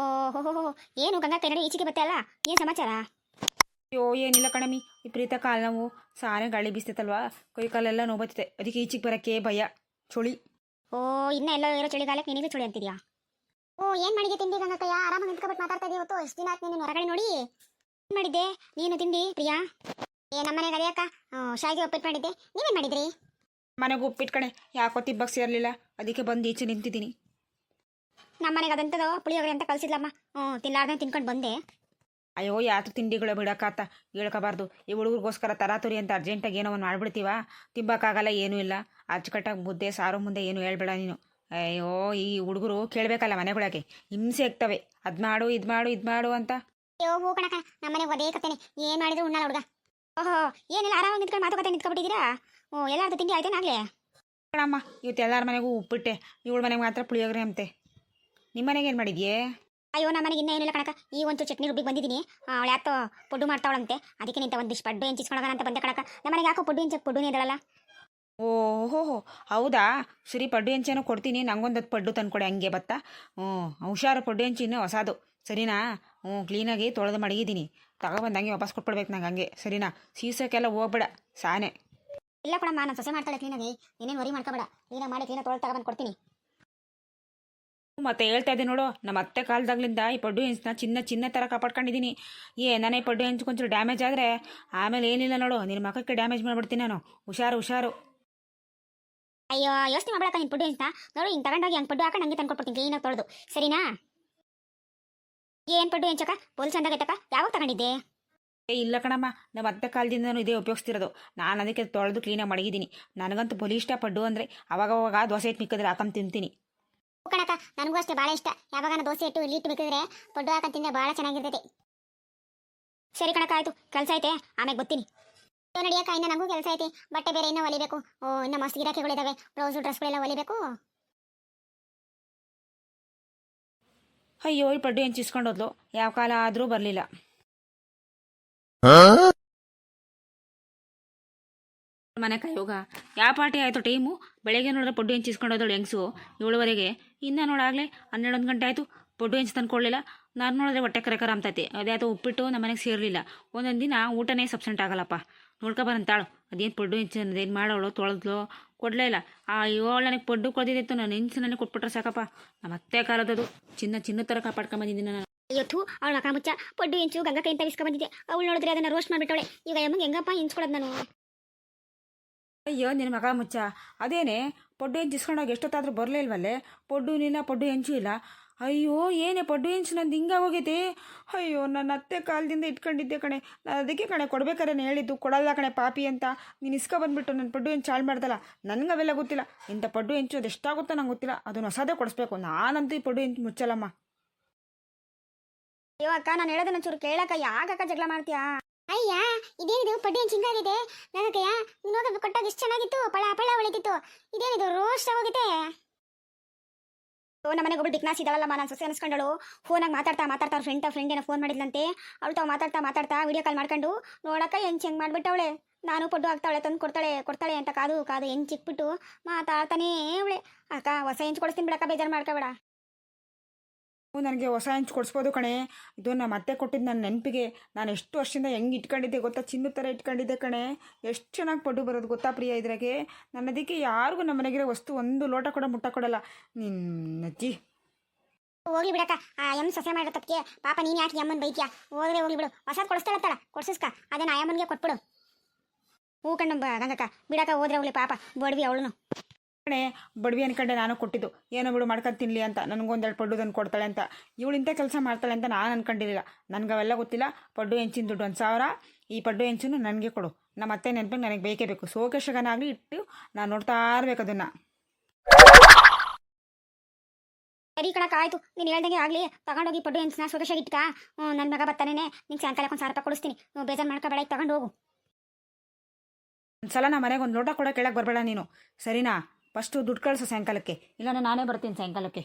ಓಹೋ ಏನು ಗಂಗಾ ಕನ್ನಡ ಈಚೆಗೆ ಬತ್ತೆ ಅಲ್ಲ? ಏನು ಸಮಾಚಾರ? ಅಯ್ಯೋ ಏನಿಲ್ಲ ಕಣಮಿ ವಿಪರೀತ ಕಾಲ ನಾವು. ಸಾರೆ ಗಾಳಿ ಬೀಸ್ತೈತಲ್ವಾ ಕೈ ಕಾಲೆಲ್ಲ ನೋವು ಬತ್ತಿದೆ ಅದಕ್ಕೆ ಈಚೆಗೆ ಬರಕ್ಕೆ ಭಯ. ಚಳಿ. ಓ ಇನ್ನ ಎಲ್ಲ ಇರೋ ಚಳಿಗಾಲಕ್ಕೆ ನಿನಗೆ ಚಳಿ ಅಂತಿದ್ಯಾ? ಓ ಏನ್ ಮಾಡಿದೆ ತಿಂಡಿ ಗಂಗಕ್ಕಯ್ಯ ಆರಾಮಾಗಿ ನಿಂತ್ಕೊಬಿಟ್ಟು ಮಾತಾಡ್ತಾ ಇದೀವಿ ಇವತ್ತು? ಎಷ್ಟು ದಿನ ಆಯ್ತು ನೀನು ಹೊರಗಡೆ ನೋಡಿ? ಏನ್ ಮಾಡಿದ್ದೆ? ನೀನು ತಿಂಡಿ ಪ್ರಿಯಾ? ಏ ನಮ್ಮನೆಗೆ ಅದೇಯಕ್ಕ ಶಾಯಿಗೆ ಒಪ್ಪಿಟ್ಟು ಮಾಡಿದ್ದೆ. ನೀವೇನ್ ಮಾಡಿದ್ರಿ? ಮನೆಗೆ ಉಪ್ಪಿಟ್ಟು ಕಣೆ. ಯಾಕೋ ತಿಬ್ಬಕ್ಸಿ ಇರಲಿಲ್ಲ ಅದಕ್ಕೆ ಬಂದು ಈಚೆ ನಿಂತಿದ್ದೀನಿ. ನಮ್ಮನೆಗೆ ಅದಂತದ ಪುಳಿಯೋಗರೆ ಅಂತ ಕಳಿಸಿದ್ಲಮ್ಮ. ಹ್ಞೂ ತಿನ್ಲಾರ್ದೆ ತಿನ್ಕೊಂಡು ಬಂದೆ. ಅಯ್ಯೋ ಯಾತ್ರ ತಿಂಡಿಗಳು ಬಿಡಕ್ಕಾತ. ಹೇಳ್ಕೋಬಾರ್ದು. ಈ ಹುಡುಗರಿಗೋಸ್ಕರ ತರಾತುರಿ ಅಂತ ಅರ್ಜೆಂಟಾಗಿ ಏನೋ ಒಂದು ಮಾಡ್ಬಿಡ್ತೀವ? ತಿಂಬಕ್ಕಾಗಲ್ಲ ಏನೂ ಇಲ್ಲ. ಅಚ್ಚುಕಟ್ಟಾಗಿ ಮುದ್ದೆ ಸಾರು ಮುಂದೆ ಏನು ಹೇಳ್ಬೇಡ ನೀನು. ಅಯ್ಯೋ ಈ ಹುಡುಗರು ಕೇಳಬೇಕಲ್ಲ ಮನೆಗಳಾಗೆ ಹಿಂಸೆ ಆಗ್ತವೆ. ಅದು ಮಾಡು ಇದು ಮಾಡು ಇದು ಮಾಡು ಅಂತ. ಅಯ್ಯೋ ಹೂ ಕಣಕ ನಮ್ಮನೆಗೆ ಒದೇ ಕತ್ತೇನೆ ಏನು ಮಾಡಿದ್ರು ಉಣ್ಣಲ್ಲ ಹುಡುಗ. ಓಹೋ ಏನಿಲ್ಲ ಆರಾಮಾಗಿ ನಿಂತ್ಕೊಂಡು ಮಾತುಕತೆ ನಿಂತ್ಕೊಬಿಟ್ಟಿದ್ದೀರಾ? ಓ ಎಲ್ಲಾರ್ದು ತಿಂಡಿ ಆಯ್ತೇನಾಗಲೇ ಕಣಮ್ಮ ಇವತ್ತು ಎಲ್ಲರ ಮನೆಗೂ ಉಪ್ಪಿಟ್ಟೆ. ಇವಳ ಮನೆಗೆ ಮಾತ್ರ ಪುಳಿಯೋಗರೆ ಅಂತೆ. ನಿಮ್ಮ ಮನೆಗೆ ಏನು ಮಾಡಿದ್ಯೇ? ಅಯ್ಯೋ ನಮ್ಮ ಮನೆಗೆ ಇನ್ನೂ ಏನಿಲ್ಲ ಕಣಕ ಈ ಒಂದು ಚಟ್ನಿ ರುಬ್ಬಿಗೆ ಬಂದಿದ್ದೀನಿ ಅವಳು ಯಾತೋ ಪುಡ್ಡು ಮಾಡ್ತಾವಳಂತೆ. ಅದಕ್ಕೆ ನಿಂತ ಒಂದಿಷ್ಟು ಪಡ್ಡು ಹೆಂಚಿಸ್ಕೊಳೋಣ ಅಂತ ಬಂದೆ ಕಣಕ ನಮ್ಮ ಮನೆಗೆ ಯಾಕೋ ಪುಡ್ಡು ಹೆಂಚಕ್ಕೆ ಪುಡ್ಡು ಇದ್ದಾಳಲ್ಲ? ಓಹೋ ಹೌದಾ? ಸರಿ ಪಡ್ಡು ಹೆಂಚೇನೋ ಕೊಡ್ತೀನಿ. ನಂಗೊಂದು ಪಡ್ಡು ತಂದ್ಕೊಡಿ ಹಂಗೆ ಬತ್ತಾ? ಹ್ಞೂ ಹುಷಾರು ಪಡ್ಡು ಹೆಂಚು ಇನ್ನೂ ಹೊಸದು. ಸರಿನಾ? ಹ್ಞೂ ಕ್ಲೀನಾಗಿ ತೊಳೆದು ಮಡಗಿದ್ದೀನಿ. ತಗೊಬಂದು ಹಂಗೆ ವಾಪಸ್ ಕೊಟ್ಬಿಡ್ಬೇಕು ನಂಗೆ ಹಂಗೆ. ಸರಿನಾ? ಸೀಸೋಕ್ಕೆಲ್ಲ ಹೋಗ್ಬೇಡ ಸಾನೆ. ಇಲ್ಲ ಕೂಡ ನಾನು ಸೊಸೆ ಮಾಡ್ತಾಳೆ ಕ್ಲೀನಾಗಿ. ನೀನೇನು ವರಿ ಮಾಡ್ಕೋಬೇಡ. ಕ್ಲೀನಾಗಿ ಮಾಡಿ ಕ್ಲೀನಾಗಿ ತೊಳೆದು ತಗೊಂಡು ಕೊಡ್ತೀನಿ. ಮತ್ತೆ ಹೇಳ್ತಾ ಇದ್ದೆ ನೋಡು ನಮ್ಮ ಅತ್ತೆ ಕಾಲದಾಗ್ಲಿಂದ ಈ ಪಡ್ಡು ಹೆಂಚನ್ನ ಚಿನ್ನ ಚಿನ್ನ ಥರ ಕಾಪಾಡ್ಕೊಂಡಿದ್ದೀನಿ ಏ ನಾನೇ ಪಡ್ಡು ಹೆಂಚು ಡ್ಯಾಮೇಜ್ ಆದರೆ ಆಮೇಲೆ ಏನಿಲ್ಲ ನೋಡು ನಿನ್ನ ಮಕ್ಕಕ್ಕೆ ಡ್ಯಾಮೇಜ್ ಮಾಡಿಬಿಡ್ತೀನಿ ನಾನು. ಹುಷಾರು ಹುಷಾರು. ಅಯ್ಯೋ ಯೋಚನೆ ಮಾಡ್ಬೇಕ ನಿನ್ನ ಪುಡ್ಡು ಅಂತ ನೋಡು ಹಿಂಗೆ ತಗೊಂಡೋಗಿ ಹಂಗೆ ಪಡ್ಡು ಹಾಕೊಂಡು ಹಂಗೆ ತಂದು ಕೊಟ್ಬಿಡ್ತೀನಿ ಕ್ಲೀನಾಗಿ ತೊಳೆದು. ಸರಿನಾ? ಏನು ಪಡ್ಡು ಹೆಂಚಕ್ಕ? ಪೊಲೀಸ್ ಅಂದಾಗೈತಕ್ಕ ಯಾವಾಗ ತಗೊಂಡಿದ್ದೆ? ಏ ಇಲ್ಲ ಕಣಮ್ಮ ನಮ್ಮ ಅತ್ತೆ ಕಾಲದಿಂದನೂ ಇದೇ ಉಪಯೋಗಿಸ್ತಿರೋದು. ನಾನು ಅದಕ್ಕೆ ತೊಳೆದು ಕ್ಲೀನಾಗಿ ಮಡಗಿದ್ದೀನಿ ನನಗಂತೂ ಬಲಿ ಇಷ್ಟ ಪಡ್ಡು ಅಂದರೆ ಅವಾಗವಾಗ ಅವಾಗ ದೋಸೆ ಇಟ್ಟು ಮಿಕ್ಕಿದ್ರೆ ಹಾಕೊಂಡು ತಿಂತೀನಿ. ಕಣಕ ನನಗೂ ಅಷ್ಟೇ ಭಾಳ ಇಷ್ಟ. ಯಾವಾಗ ದೋಸೆ ಇಟ್ಟು ಇಲ್ಲಿ ಇಟ್ಟು ಬೇಕಿದ್ರೆ ಪಡ್ಡು ಹಾಕೊಂಡು ತಿಂದ್ರೆ ಭಾಳ ಚೆನ್ನಾಗಿರ್ತೈತೆ. ಸರಿ ಕಣಕ ಆಯ್ತು. ಕೆಲಸ ಐತೆ. ಆಮೇಲೆ ಗೊತ್ತೀನಿ ನಡಿಯಕ್ಕ ಇನ್ನ ನನಗೂ ಕೆಲಸ ಐತಿ. ಬಟ್ಟೆ ಬೇರೆ ಇನ್ನೂ ಹೊಲಿಬೇಕು ಓ ಇನ್ನ ಮಸ್ತ್ ಗಿರಾಕಿಗಳಿದಾವೆ ಬ್ಲೌಸು ಡ್ರೆಸ್ಗಳೆಲ್ಲ ಹೊಲಿಬೇಕು ಅಯ್ಯೋ ಈ ಪಡ್ಡು ಏನು ಚಿಸ್ಕೊಂಡೋದ್ಲು ಯಾವ ಕಾಲ ಆದರೂ ಬರಲಿಲ್ಲ. ಮನೆ ಕಾಯೋಗ. ಯಾವ ಪಾರ್ಟಿ ಆಯಿತು ಟೈಮು? ಬೆಳಗ್ಗೆ ನೋಡಿದ್ರೆ ಪಡ್ಡು ಏನು ಚಿಸ್ಕೊಂಡೋದಳು ಹೆಂಗ್ಸು? ಏಳುವರೆಗೆ ಇನ್ನು ನೋಡಾಗಲೇ ಹನ್ನೆರಡೊಂದು ಗಂಟೆ ಆಯಿತು. ಪಡ್ಡು ಹೆಂಚು ತಂದ್ಕೊಳ್ಳಿಲ್ಲ ನಾನು ನೋಡಿದ್ರೆ ಹೊಟ್ಟೆ ಕರೆಕರ ಅಂತೈತಿ ಅದ್ಯಾತು ಉಪ್ಪಿಟ್ಟು ನಮ್ಮ ಮನೆಗೆ ಸೇರಲಿಲ್ಲ. ಒಂದೊಂದು ದಿನ ಊಟನೇ ಸಬ್ಸೆಂಟ್ ಆಗಲ್ಲಪ್ಪ. ನೋಡ್ಕೊಬರಂತಾಳು ಅದೇನು ಪಡ್ಡು ಹೆಂಚು ಏನು ಮಾಡೋಳು ತೊಳೆದ್ಲು ಕೊಡಲೇ ಇಲ್ಲ. ಆ ಏಳು ನನಗೆ ಪಡ್ಡು ಕೊಡ್ದಿದ್ದಿತ್ತು. ನಾನು ಹೆಂಚು ನನಗೆ ಕೊಟ್ಬಿಟ್ರೆ ಸಾಕಪ್ಪ. ನಮ್ಮ ಅತ್ತೆ ಕಾಲದದು ಚಿನ್ನ ಚಿನ್ನ ಥರ ಕಾಪಾಡ್ಕೊಂಬಂದಿದ್ದೀನಿ ನಾನು. ಅಯ್ಯೋ ಥೂ ಅವಳ ಮುಚ್ಚ ಪಡ್ಡು ಇಂಚು ಗಂಗಾ ಕೈಯಿಂದ ಅಂತ ಬಂದಿದ್ದೆ. ಅವಳು ನೋಡಿದ್ರೆ ಅದನ್ನ ರೋಸ್ಟ್ ಮಾಡಿಬಿಟ್ಟವಳೆ. ಈಗ ಯಮ್ಮಗೆ ಹೆಂಗಪ್ಪ ಹೆಂಚ್ಕೊಡೋದು ನಾನು? ಅಯ್ಯೋ ನಿನ್ನ ಮಗ ಮುಚ್ಚ. ಅದೇನೆ ಪಡ್ಡು ಹೆಂಚು ಇಸ್ಕೊಂಡೋಗಿ ಎಷ್ಟೊತ್ತಾದರೂ ಬರಲೇ ಇಲ್ವಲ್ಲೇ? ಪಡ್ಡು ನಿನ್ನ, ಪಡ್ಡು ಹೆಂಚು ಇಲ್ಲ. ಅಯ್ಯೋ, ಏನೇ ಪಡ್ಡು ಹೆಂಚು, ನಂದು ಹಿಂಗೆ ಹೋಗೈತೆ ಅಯ್ಯೋ, ನನ್ನ ಅತ್ತೆ ಕಾಲದಿಂದ ಇಟ್ಕೊಂಡಿದ್ದೆ ಕಣೆ. ನಾನು ಅದಕ್ಕೆ ಕಣೆ ಕೊಡ್ಬೇಕಾರೆ ಹೇಳಿದ್ದು? ಕೊಡಲ್ಲ ಕಣೆ ಪಾಪಿ ಅಂತ. ನೀನು ಇಸ್ಕೊ ಬಂದುಬಿಟ್ಟು ನನ್ನ ಪಡ್ಡು ಹೆಂಚು ಹಾಳು ಮಾಡ್ದಲ್ಲ. ನನಗೆ ಅವೆಲ್ಲ ಗೊತ್ತಿಲ್ಲ. ಇಂಥ ಪಡ್ಡು ಹೆಂಚು ಅದು ಎಷ್ಟಾಗುತ್ತೋ ನಂಗೆ ಗೊತ್ತಿಲ್ಲ. ಅದನ್ನು ಹೊಸದೇ ಕೊಡಿಸ್ಬೇಕು. ನಾನಂತೂ ಈ ಪಡ್ಡು ಹೆಂಚು ಮುಚ್ಚಲಮ್ಮ ಅಯ್ಯೋ ನಾನು ಹೇಳೋದನ್ನ ಚೂರು ಕೇಳಕ್ಕ ಯಾಕಕ್ಕ ಜಗಳ ಮಾಡ್ತೀಯಾ? ಅಯ್ಯ, ಇದೇನಿದು ಪಡ್ಡಿ ಚಿಂಗಾಗಿದೆ ನನಗಯ್ಯ ನೋಡ ಕೊಟ್ಟಾಗ ಎಷ್ಟು ಚೆನ್ನಾಗಿತ್ತು, ಪಳ ಪಳ ಹೊಳಿತಿತ್ತು ಇದೇನಿದು ರೋಸ್ಟ್ ಆಗೋಗಿದೆ ಓ, ನಮ್ಮನೆಗೆ ಒಬ್ಬಳು ಬಿಕ್ನಾಸ್ ಇದ್ದಾಳಲ್ಲಮ್ಮ ನಾನು ಸೊಸೆ ಅನ್ಸ್ಕೊಂಡಳು. ಫೋನಾಗ ಮಾತಾಡ್ತಾ ಮಾತಾಡ್ತಾ ಫ್ರೆಂಡ್ ಫ್ರೆಂಡ್ ಏನೋ ಫೋನ್ ಮಾಡಿದ್ಲಂತೆ. ಅವಳು ತಾವು ಮಾತಾಡ್ತಾ ಮಾತಾಡ್ತಾ ವಿಡಿಯೋ ಕಾಲ್ ಮಾಡ್ಕೊಂಡು, ನೋಡಕ್ಕ ಹೆಂಗೆ ಮಾಡ್ಬಿಟ್ಟವಳೆ. ನಾನು ಪಡ್ಡು ಆಗ್ತಾಳೆ ತಂದು ಕೊಡ್ತಾಳೆ ಕೊಡ್ತಾಳೆ ಅಂತ ಕಾದು ಕಾದು ಹೆಂಚ್ ಇಕ್ಬಿಟ್ಟು ಮಾತಾಡ್ತಾನೇ ಅವಳೆ ಅಕ್ಕ, ಹೊಸ ಹೆಂಚ್ ಕೊಡಿಸ್ತೀನಿ ಬಿಡಕ್ಕ, ಬೇಜಾರು ಮಾಡ್ಕೋಬೇಡ. ನನಗೆ ಹೊಸ ಹೆಂಚು ಕೊಡಿಸ್ಬೋದು ಕಣೆ. ಇದು ನಮ್ಮ ಅತ್ತೆ ಕೊಟ್ಟಿದ್ದು ನನ್ನ ನೆನಪಿಗೆ. ನಾನು ಎಷ್ಟು ವರ್ಷದಿಂದ ಹೆಂಗೆ ಇಟ್ಕೊಂಡಿದ್ದೆ ಗೊತ್ತಾ? ಚಿನ್ನ ಥರ ಇಟ್ಕೊಂಡಿದ್ದೆ ಕಣೆ. ಎಷ್ಟು ಚೆನ್ನಾಗಿ ಪಡ್ಡು ಬರೋದು ಗೊತ್ತಾ ಪ್ರಿಯ ಇದ್ರಾಗೆ? ನನ್ನದಕ್ಕೆ ಯಾರಿಗೂ ನಮ್ಮ ಮನೆಗಿರೋ ವಸ್ತು ಒಂದು ಲೋಟ ಕೂಡ ಮುಟ್ಟ ಕೊಡಲ್ಲ. ನಿನ್ನ ಅಜ್ಜಿ ಹೋಗ್ಲಿ ಬಿಡಕ್ಕ. ಆ ಎಂ ಸೊಸೆ ಮಾಡೋ ತಪ್ಪಿಗೆ ಪಾಪ ನೀನು ಯಾಕೆ ಯಮ್ಮನ್ ಬೈತ್ಯಾ? ಹೋದ್ರೆ ಹೋಗ್ಲಿ ಬಿಡು. ಹೊಸದು ಕೊಡಿಸ್ತಾಳತ್ತಳ ಕೊಡ್ಸಿಸ್ಕ. ಅದನ್ನ ಆ ಅಮ್ಮನ್ಗೆ ಕೊಟ್ಬಿಡು. ಹೂ ಕಣ್ಣು ಗಂಗಕ್ಕ ಬಿಡಕ್ಕ, ಹೋದ್ರೆ ಹೋಗ್ಲಿ ಪಾಪ. ಬಡ್ವಿ ಅವಳುನು. ಕಣೆ ಬಡವಿ ಅನ್ಕೊಂಡೆ ನಾನು ಕೊಟ್ಟಿದ್ದು. ಏನೋ ಬಿಡು ಮಾಡ್ಕೊಂಡು ತಿನ್ನಲಿ ಅಂತ. ನನಗೊಂದೆರಡು ಪಡ್ಡು ತಂದು ಕೊಡ್ತಾಳೆ ಅಂತ. ಇವಳು ಇಂಥ ಕೆಲಸ ಮಾಡ್ತಾಳೆ ಅಂತ ನಾನು ಅನ್ಕೊಂಡಿರಲಿಲ್ಲ. ನನಗೆ ಅವೆಲ್ಲ ಗೊತ್ತಿಲ್ಲ. ಪಡ್ಡು ಹೆಂಚಿನ ದುಡ್ಡು ಒಂದು ಸಾವಿರ. ಈ ಪಡ್ಡು ಹೆಂಚನ್ನು ನನಗೆ ಕೊಡು. ನಮ್ಮ ಅತ್ತೆ ನೆನಪಿಗೆ ನನಗೆ ಬೇಕೇ ಬೇಕು. ಸೋಕೇಶಗನಾಗಲಿ ಇಟ್ಟು ನಾನು ನೋಡ್ತಾ ಇರ್ಬೇಕು ಅದನ್ನು. ಸರಿ ಕಣಕ್ಕೆ ಆಯಿತು. ನೀನು ಹೇಳ್ದಂಗೆ ಆಗಲಿ. ತಗೊಂಡೋಗಿ ಪಡ್ಡು ಹೆಂಚಿನ ಸ್ವದೇಶ ಇಟ್ಕ. ನನ್ನ ಮಗ ಬರ್ತಾನೆ ನಿಂಗೆ ಸಾಯಂಕಾಲ ಒಂದು ಸಾವಿರ ರೂಪಾಯಿ ಕೊಡಿಸ್ತೀನಿ. ನೀವು ಬೇಜಾರು ಮಾಡ್ಕೋಬೇಡ ತಗೊಂಡು ಹೋಗು ಒಂದ್ಸಲ ನಮ್ಮ ಮನೆಗೆ ಒಂದು ಲೋಟ ಕೂಡ ಕೇಳಕ್ಕೆ ಬರಬೇಡ ನೀನು. ಸರಿನಾ? ಫಸ್ಟು ದುಡ್ಡು ಕಳಿಸು ಸಾಯಂಕಾಲಕ್ಕೆ. ಇಲ್ಲಾಂದ್ರೆ ನಾನೇ ಬರ್ತೀನಿ ಸಾಯಂಕಾಲಕ್ಕೆ.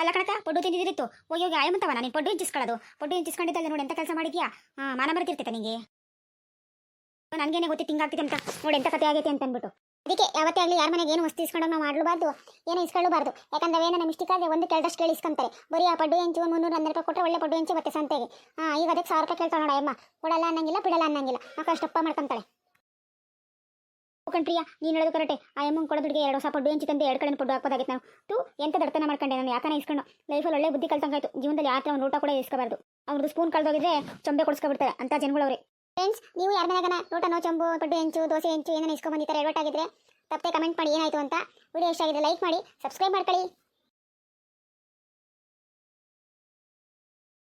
ಅಲ್ಲ ಕಣಕ ಪಡ್ಡು ತಿಂದಿದ್ದಿತ್ತು ಹೋಗಿ ಹೋಗಿ ಆಯಮಂತವ ನಾನು ಪಡ್ಡು ಹಿಂಚಿಸ್ಕೊಳ್ಳೋದು ಪಡ್ಡು ಹಿಂಚಿಸ್ಕೊಂಡಿದ್ದಲ್ಲ ನೋಡಿ ಎಂತ ಕೆಲಸ ಮಾಡಿದ್ಯಾ? ಮಾನ ಬರ್ತಿರ್ತೈತೆ ನಿಂಗೆ. ನನಗೇನೆ ಗೊತ್ತಿ ತಿಂಗಾಗ್ತಿದೆ ಅಂತ. ನೋಡಿ ಎಂತ ಕತೆ ಆಗೈತೆ ಅಂತ ಅಂದ್ಬಿಟ್ಟು ಅದಕ್ಕೆ ಯಾವತ್ತೇ ಆಗಲಿ ಯಾರ ಮನೆಗೆ ಏನು ವಸ್ತು ಇಸ್ಕೊಂಡು ನಾವು ಮಾಡಲೂಬಾರ್ದು, ಏನು ಇಸ್ಕೊಳ್ಳಬಾರ್ದು ಯಾಕಂದ್ರೆ ಅವೇನ ನಮ್ಮ ಇಷ್ಟಕ್ಕಾದ್ರೆ ಒಂದು ಕೆಳದಷ್ಟು ಕೇಳಿ ಇಸ್ಕೊಂತಾರೆ ಬರೀ ಆ ಪಡ್ಡು ಹೆಂಚು ಮುನ್ನೂರ ಹನ್ನೆರಡು ರೂಪಾಯಿ ಕೊಟ್ಟರೆ ಒಳ್ಳೆ ಪಡ್ಡು ಹೆಂಚು ಮತ್ತೆ ಸಂತೆಗೆ. ಹಾಂ ಈಗ ಅದಕ್ಕೆ ಸಾವಿರ ರೂಪಾಯಿ ಕೇಳ್ತಾಳೆ ನೋಡ ಅಮ್ಮ ಕೊಡಲ್ಲ ಅನ್ನಂಗಿಲ್ಲ, ಬಿಡಲ್ಲ ಅನ್ನಂಗಿಲ್ಲ. ಮಕ್ಕ ಕಷ್ಟಪ್ಪ ಮಾಡ್ಕೊಂತಾಳೆ. ಪ್ರಿಯ, ನೀನು ಹೇಳೋದು ಕರೆಕ್ಟೇ ಆ ಅಮ್ಮಂಗೆ ಕೊಡೋ ದುಡ್ಡಿಗೆ ಎರಡು ಹೊಸ ಪಡ್ಡು ಹೆಂಚು ಎರಡು ಕಡೆ ಪಡ್ಡು ಹಾಕೋದಾಗಿತ್ತು ನಾವು. ಟು ಎಂತ ದಡ್ತನ ಮಾಡ್ಕೊಂಡೆ ನಾನು, ಯಾಕನ ಇಸ್ಕೊಂಡು? ಲೈಫಲ್ಲಿ ಒಳ್ಳೆ ಬುದ್ಧಿ ಕಲ್ತಂಗಾಯ್ತು. ಜೀವನದಲ್ಲಿ ಆತ ಊಟ ಕೂಡ ಇಸ್ಕೋಬಾರ್ದು. ಅವ್ರದ್ದು ಸ್ಪೂನ್ ಕಳೆದೋಗಿದ್ರೆ ಚೊಂಬೆ ಕೊಡಿಸ್ಕೊಬಿಡ್ತಾರೆ ಅಂತ ಜನಗಳವ್ರೆ. ಫ್ರೆಂಡ್ಸ್ ನೀವು ಯಾರ ಮನೆಗನ ಊಟನೋ ಚೊಂಬು, ಪಡ್ಡು ಹೆಂಚು, ದೋಸೆ ಹೆಂಚು, ಏನೇನು ಇಸ್ಕೊಂಬಂದಿದ್ದಾರೆ ಆಗಿದ್ರೆ ತಪ್ಪೇ ಕಮೆಂಟ್ ಮಾಡಿ ಏನಾಯಿತು ಅಂತ. ವಿಡಿಯೋ ಇಷ್ಟ ಆಗಿದ್ರೆ ಲೈಕ್ ಮಾಡಿ ಸಬ್ಸ್ಕ್ರೈಬ್ ಮಾಡ್ಕೊಳ್ಳಿ.